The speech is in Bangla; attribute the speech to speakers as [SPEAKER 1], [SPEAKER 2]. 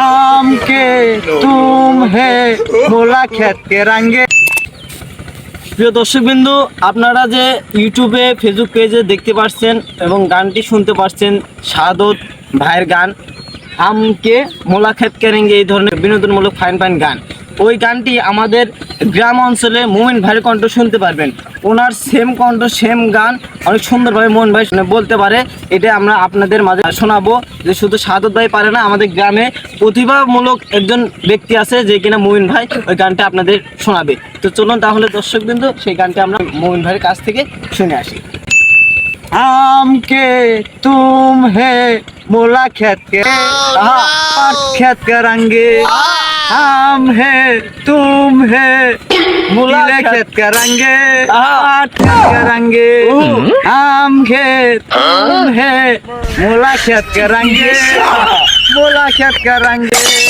[SPEAKER 1] আম কে তুম হে ভোলা খেতকে রাঙ্গে।
[SPEAKER 2] প্রিয় দর্শকবৃন্দু, আপনারা যে ইউটিউবে ফেসবুক পেজে দেখতে পাচ্ছেন এবং গানটি শুনতে পাচ্ছেন সাদত ভাইয়ের গান, আমকে মোলা খেত কেরেঙ্গে এই ধরনের বিনোদনমূলক ফাইন ফাইন গান। ওই গানটি আমাদের গ্রাম অঞ্চলে মোমিন ভাইয়ের কণ্ঠ শুনতে পারবেন। ওনার সেম কণ্ঠ সেম গান, অনেক সুন্দরভাবে মোহন ভাই বলতে পারে। এটা আমরা আপনাদের মাঝে শোনাবো যে শুধু সাদত ভাই পারে না, আমাদের গ্রামে প্রতিভামূলক একজন ব্যক্তি আছে যে কিনা মোমিন ভাই ওই গানটা আপনাদের শোনাবে। তো চলুন তাহলে দর্শক বিন্দু সেই গানটা আমরা মোমিন ভাইয়ের কাছ থেকে শুনে আসি।
[SPEAKER 1] আমকে তুম হে মোলা খ্যাত খ্যাত খ্যাত हम है तुम है।
[SPEAKER 2] हाँ।
[SPEAKER 1] हम्म। मुलाकात। करेंगे करेंगे। हम है तुम है। मुलाकात करेंगे। मुलाकात करेंगे।